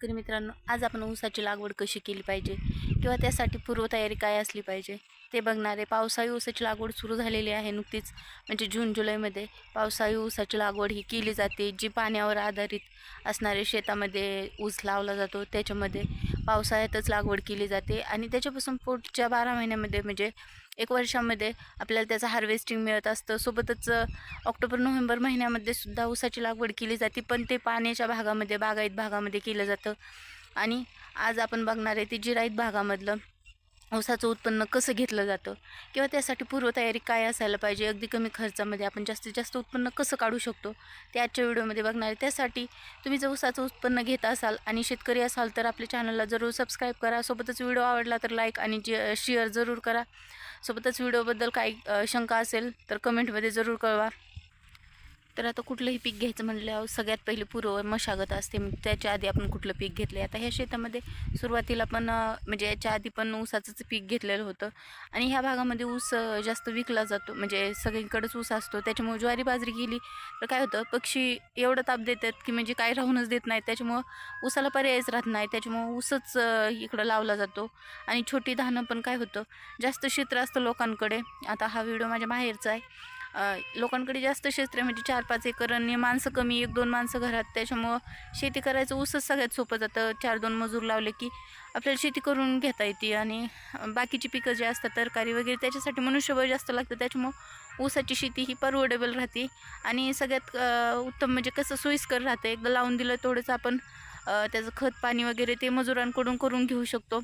शेतकरी मित्रांनो आज आपण ऊसाची लागवड कशी केली पाहिजे? किंवा त्यासाठी पूर्वतयारी काय असली पाहिजे? ते बघणारे पावसाळी ऊसाची लागवड सुरू झालेली आहे नुकतीच म्हणजे जून जुलैमध्ये. पावसाळी ऊसाची लागवड ही केली जाते जी पाण्यावर आधारित असणारे शेतामध्ये ऊस लावला जातो. त्याच्यामध्ये पावसाळ्यातच लागवड केली जाते आणि त्याच्यापासून पुढच्या बारा महिन्यामध्ये म्हणजे एक वर्षामध्ये आपल्याला त्याचं हार्वेस्टिंग मिळत असतं. सोबतच ऑक्टोबर नोव्हेंबर महिन्यामध्ये सुद्धा ऊसाची लागवड केली जाते पण ते पाण्याच्या भागामध्ये बागायत भागामध्ये केलं जातं. आणि आज आपण बघणार आहे ते जिरायत भागामधलं. ऊसाचं उत्पन्न कसं घेतलं जातं किंवा त्यासाठी पूर्वतयारी काय असायला पाहिजे अगदी कमी खर्चामध्ये आपण जास्तीत जास्त उत्पन्न कसं काढू शकतो ते आजच्या व्हिडिओमध्ये बघणार. आहे त्यासाठी तुम्ही जर ऊसाचं उत्पन्न घेत असाल आणि शेतकरी असाल तर आपल्या चॅनलला जरूर सबस्क्राईब करा. सोबतच व्हिडिओ आवडला तर लाईक आणि जे शेअर जरूर करा. सोबतच व्हिडिओबद्दल काही शंका असेल तर कमेंटमध्ये जरूर कळवा. तर आता कुठलंही पीक घ्यायचं म्हटल्यावर सगळ्यात पहिली पूर्व मशागत असते. त्याच्या आधी आपण कुठलं पीक घेतलं आता ह्या शेतामध्ये सुरुवातीला पण म्हणजे याच्या आधी पण ऊसाचंच पीक घेतलेलं होतं. आणि ह्या भागामध्ये ऊस जास्त विकला जातो. म्हणजे सगळीकडेच ऊस असतो. त्याच्यामुळे ज्वारी बाजरी गेली तर काय होतं? पक्षी एवढं ताप देतात की म्हणजे काय राहूनच देत नाहीत. त्याच्यामुळं ऊसाला पर्यायच राहत नाही. त्याच्यामुळं ऊसच इकडं लावला जातो. आणि छोटी धानं पण काय होतं? जास्त क्षेत्र असतं लोकांकडे. आता हा व्हिडिओ माझ्या माहेरचा आहे. लोकांकडे जास्त क्षेत्र म्हणजे चार पाच एकर आणि माणसं कमी एक दोन माणसं घरात त्याच्यामुळं शेती करायचं ऊसच सगळ्यात सोपं जातं. चार दोन मजूर लावले की आपल्याला शेती करून घेता येते आणि बाकीची पिकं जे असतात तरकारी वगैरे त्याच्यासाठी मनुष्यबळ जास्त लागतं. त्याच्यामुळं ऊसाची शेती ही परवडेबल राहते आणि सगळ्यात उत्तम म्हणजे कसं सोयीस्कर राहतं. एकदा लावून दिलं तेवढंच आपण त्याचं खत पाणी वगैरे ते मजुरांकडून करून घेऊ शकतो.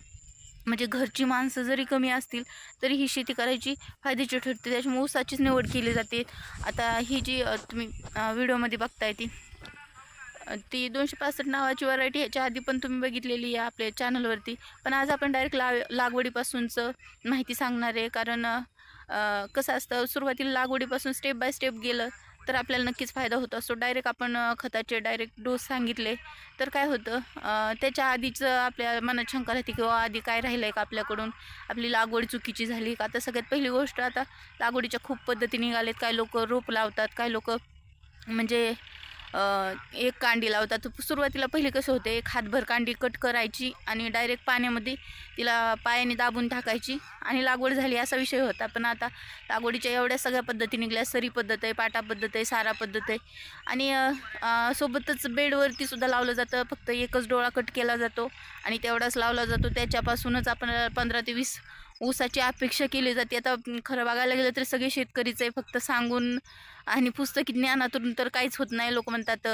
म्हणजे घरची माणसं जरी कमी असतील तरी ही शेती करायची फायद्याची ठरते. त्याच्यामुळे ऊसाचीच निवड केली जाते. आता ही जी तुम्ही व्हिडिओमध्ये बघताय ती ती दोनशे पासष्ट नावाची व्हरायटी ह्याच्या आधी पण तुम्ही बघितलेली आहे आपल्या चॅनलवरती पण आज आपण डायरेक्ट ला लागवडीपासूनचं माहिती सांगणार आहे. कारण कसं असतं सुरुवातीला लागवडीपासून स्टेप बाय स्टेप गेलं तर आपल्याला नक्कीच फायदा होत असतो. डायरेक्ट आपण खताचे डायरेक्ट डोस सांगितले तर काय होतं? त्याच्या आधीचं आपल्या मनात शंका राहते किंवा आधी काय राहिलं आहे का आपल्याकडून? आपली लागवड चुकीची झाली का? आता सगळ्यात पहिली गोष्ट आता लागवडीच्या खूप पद्धती निघालेत काही लोक रोप लावतात काही लोक म्हणजे एक कांडी लावतात. सुरुवातीला पहिले कसं होते एक हातभर कांडी कट करायची आणि डायरेक्ट पाण्यामध्ये तिला पायाने दाबून टाकायची आणि लागवड झाली असा विषय होता. पण आता लागवडीच्या एवढ्या सगळ्या पद्धती निघल्या. सरी पद्धत आहे पाटा पद्धत आहे सारा पद्धत आहे. आणि सोबतच बेडवरती सुद्धा लावलं जातं. फक्त एकच डोळा कट केला जातो आणि तेवढाच लावला जातो. त्याच्यापासूनच आपण पंधरा ते वीस ऊसाची अपेक्षा केली जाते. आता खरं बघायला गेलं तर सगळे शेतकरीच आहे. फक्त सांगून आणि पुस्तकी ज्ञानातून तर काहीच होत नाही लोक म्हणतात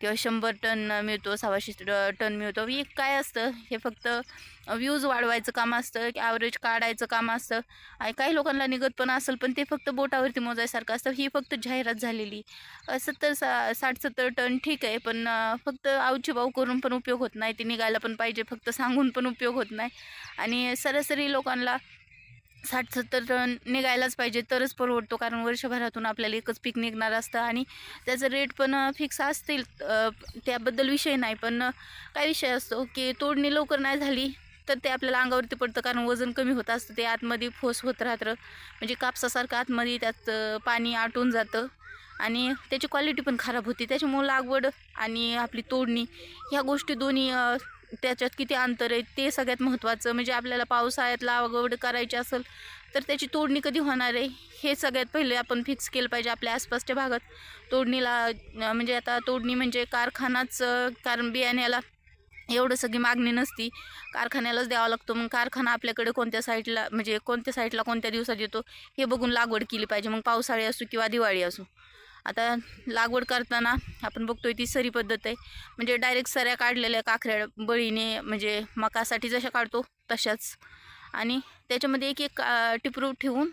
किंवा शंभर टन मिळतो सव्वाशे टन मिळतो. हे काय असतं हे फक्त व्ह्यूज वाढवायचं काम असतं की ॲव्हरेज काढायचं काम असतं. आणि काही लोकांना निघत पण असेल पण ते फक्त बोटावरती मोजायसारखं असतं. ही फक्त जाहिरात झालेली. सत्तर सा साठ सत्तर टन ठीक आहे पण फक्त आवची भाऊ करून पण उपयोग होत नाही. ते निघायला पण पाहिजे फक्त सांगून पण उपयोग होत नाही. आणि सरासरी लोकांना साठ सत्तर टन निघायलाच पाहिजे तरच परवडतो कारण वर्षभरातून आपल्याला एकच पीक निघणार असतं आणि त्याचं रेट पण फिक्स असतील त्याबद्दल विषय नाही. पण काय विषय असतो की तोडणी लवकर नाही झाली तर ते आपल्याला अंगावरती पडतं. कारण वजन कमी होत असतं ते आतमध्ये फोस होत राहतं. म्हणजे कापसासारखं आतमध्ये त्यात पाणी आटून जातं आणि त्याची क्वालिटी पण खराब होती. त्याच्यामुळं लागवड आणि आपली तोडणी ह्या गोष्टी दोन्ही त्याच्यात किती अंतर आहे ते सगळ्यात महत्त्वाचं. म्हणजे आपल्याला पावसाळ्यात लागवड करायची असेल तर त्याची तोडणी कधी होणार आहे हे सगळ्यात पहिले आपण फिक्स केलं पाहिजे आपल्या आसपासच्या भागात. तोडणीला म्हणजे आता तोडणी म्हणजे कारखानाच कारण बियाण्याला एवढं सगळी मागणी नसती. कारखान्यालाच द्यावा लागतो मग कारखाना आपल्याकडे कोणत्या साईडला म्हणजे कोणत्या साईडला कोणत्या दिवसात येतो हे बघून लागवड केली पाहिजे. मग पावसाळी असो किंवा दिवाळी असो. आता लागवड करताना आपण बघतोय ती सरी पद्धत आहे. म्हणजे डायरेक्ट सऱ्या काढलेल्या काखऱ्या बळीने म्हणजे मकासाठी जशा काढतो तशाच. आणि त्याच्यामध्ये एक एक टिपरू ठेवून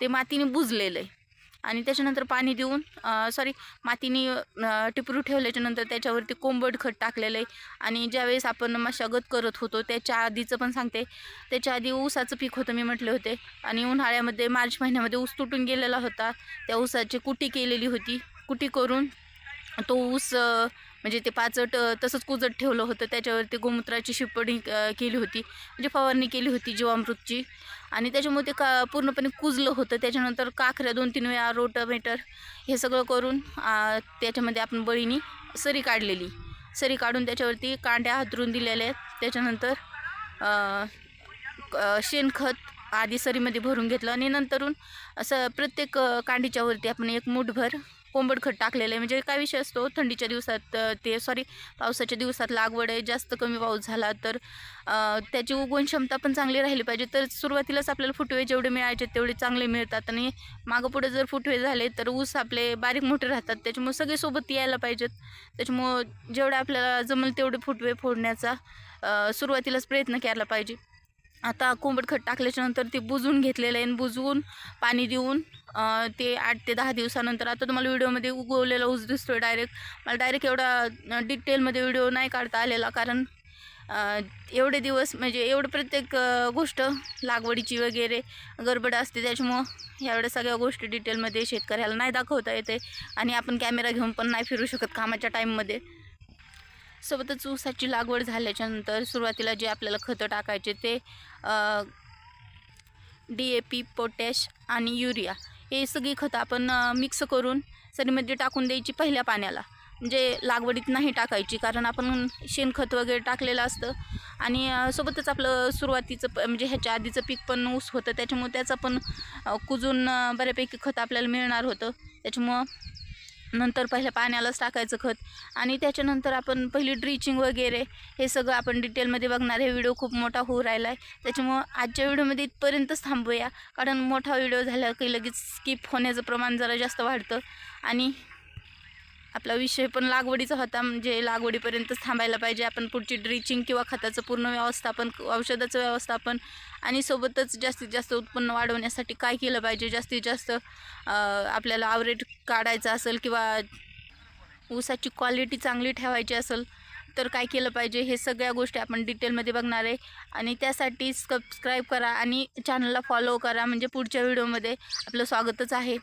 ते मातीने बुजलेलं आहे. आणि त्याच्यानंतर पाणी देऊन सॉरी मातीने टिपरू ठेवल्याच्यानंतर त्याच्यावरती कोंबड खत टाकलेलं आहे. आणि ज्यावेळेस आपण मशागत करत होतो त्याच्या आधीचं पण सांगते. त्याच्या आधी ऊसाचं पीक होतं मी म्हटले होते. आणि उन्हाळ्यामध्ये मार्च महिन्यामध्ये ऊस तुटून गेलेला होता. त्या ऊसाची कुटी केलेली होती. कुटी करून तो ऊस म्हणजे ते पाचट तसंच कुजत ठेवलं होतं. त्याच्यावरती गोमूत्राची शिपणी केली होती. म्हणजे फवारणी केली होती जीवामृतची. आणि त्याच्यामुळे ते का पूर्णपणे कुजलं होतं. त्याच्यानंतर काखऱ्या दोन तीन वेळा रोटमेटर हे सगळं करून त्याच्यामध्ये आपण बळीनी सरी काढलेली. सरी काढून त्याच्यावरती कांड्या हातरून दिलेल्या आहेत. त्याच्यानंतर क- शेणखत आधी सरीमध्ये भरून घेतलं आणि नंतरून असं प्रत्येक कांडीच्यावरती आपण एक मूठभर कोंबड खत टाकलेलं आहे. म्हणजे काय विषय असतो थंडीच्या दिवसात ते सॉरी पावसाच्या दिवसात लागवड आहे जास्त कमी पाऊस झाला तर त्याची उगवण क्षमता पण चांगली राहिली पाहिजे. तर सुरुवातीलाच आपल्याला फुटवे जेवढे मिळायचे तेवढे चांगले मिळतात. आणि मागं पुढे जर फुटवे झाले तर ऊस आपले बारीक मोठे राहतात. त्याच्यामुळे सगळे सोबत यायला पाहिजेत. त्याच्यामुळं जेवढे आपल्याला जमेल तेवढे फुटवे फोडण्याचा सुरुवातीलाच प्रयत्न केला पाहिजे. आता कोंबड खत टाकल्याच्या नंतर ते बुजवून घेतलेलं आहे आणि बुजवून पाणी देऊन ते आठ ते दहा दिवसानंतर आता तुम्हाला व्हिडिओमध्ये उगवलेला ऊस आहे डायरेक्ट मला डायरेक्ट एवढा डिटेलमध्ये व्हिडिओ नाही काढता आलेला कारण एवढे दिवस म्हणजे एवढं प्रत्येक गोष्ट लागवडीची वगैरे गडबड असते. त्याच्यामुळं एवढ्या सगळ्या गोष्टी डिटेलमध्ये शेतकऱ्याला नाही दाखवता येते आणि आपण कॅमेरा घेऊन पण नाही फिरू शकत कामाच्या टाईममध्ये सोबतच ऊसाची लागवड झाल्याच्यानंतर सुरुवातीला जे आपल्याला खतं टाकायचे ते डी ए पी पोटॅश आणि युरिया हे सगळी खतं आपण मिक्स करून सरीमध्ये टाकून द्यायची पहिल्या पाण्याला. म्हणजे लागवडीत नाही टाकायची कारण आपण शेणखत वगैरे टाकलेलं असतं आणि सोबतच आपलं सुरुवातीचं प- म्हणजे ह्याच्या आधीचं पीक पण ऊस होतं त्याच्यामुळे त्याचं पण कुजून बऱ्यापैकी खत आपल्याला मिळणार होतं. त्याच्यामुळं नंतर पहिल्या पाण्यालाच टाकायचं खत. आणि त्याच्यानंतर आपण पहिली ड्रिचिंग वगैरे हे सगळं आपण डिटेलमध्ये बघणार. हे व्हिडिओ खूप मोठा होऊ राहिला आहे त्याच्यामुळं आजच्या व्हिडिओमध्ये इथपर्यंतच थांबूया. कारण मोठा व्हिडिओ झाला की लगेच स्किप होण्याचं प्रमाण जरा जास्त वाढतं. आणि आपला विषय पण लागवडीचा होता म्हणजे लागवडीपर्यंतच थांबायला पाहिजे. आपण पुढची ड्रिचिंग किंवा खताचं पूर्ण व्यवस्थापन औषधाचं व्यवस्थापन आणि सोबतच जास्तीत जास्त उत्पन्न वाढवण्यासाठी काय केलं पाहिजे? जास्तीत जास्त आपल्याला आवरेट काढायचं असेल किंवा ऊसाची क्वालिटी चांगली ठेवायची असेल तर काय केलं पाहिजे? हे सगळ्या गोष्टी आपण डिटेलमध्ये बघणार आहे. आणि त्यासाठी सबस्क्राईब करा आणि चॅनलला फॉलो करा. म्हणजे पुढच्या व्हिडिओमध्ये आपलं स्वागतच आहे.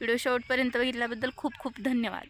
व्हिडिओ शेवटपर्यंत बघितल्याबद्दल खूप खूप धन्यवाद.